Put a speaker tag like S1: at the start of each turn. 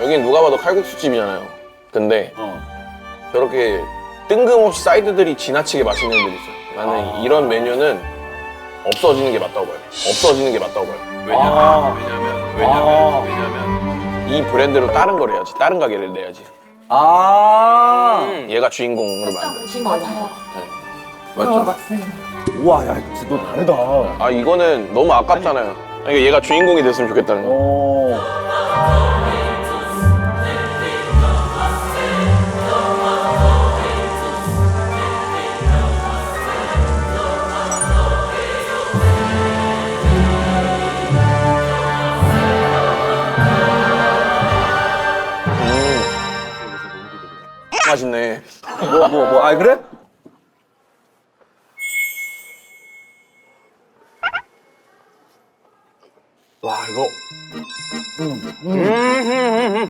S1: 여긴 누가 봐도 칼국수집이잖아요. 근데
S2: 어.
S1: 저렇게 뜬금없이 사이드들이 지나치게 맛있는 애들이 있어요. 나는
S2: 아.
S1: 이런 메뉴는 없어지는 게 맞다고 봐요. 없어지는 게 맞다고 봐요. 왜냐면,
S2: 아.
S1: 왜냐면, 왜냐면,
S2: 아.
S1: 왜냐면 이 브랜드로 다른 걸 해야지. 다른 가게를 내야지.
S2: 아.
S1: 얘가 주인공으로 만든.
S3: 맞아요.
S1: 맞죠?
S3: 맞습니다.
S2: 우와, 야, 진짜 너 다르다.
S1: 아 이거는 너무 아깝잖아요. 그러니까 얘가 주인공이 됐으면 좋겠다는 거.
S2: 어.
S1: 맛있네.
S2: 뭐, 뭐, 뭐, 아, 그래? 와, 이거.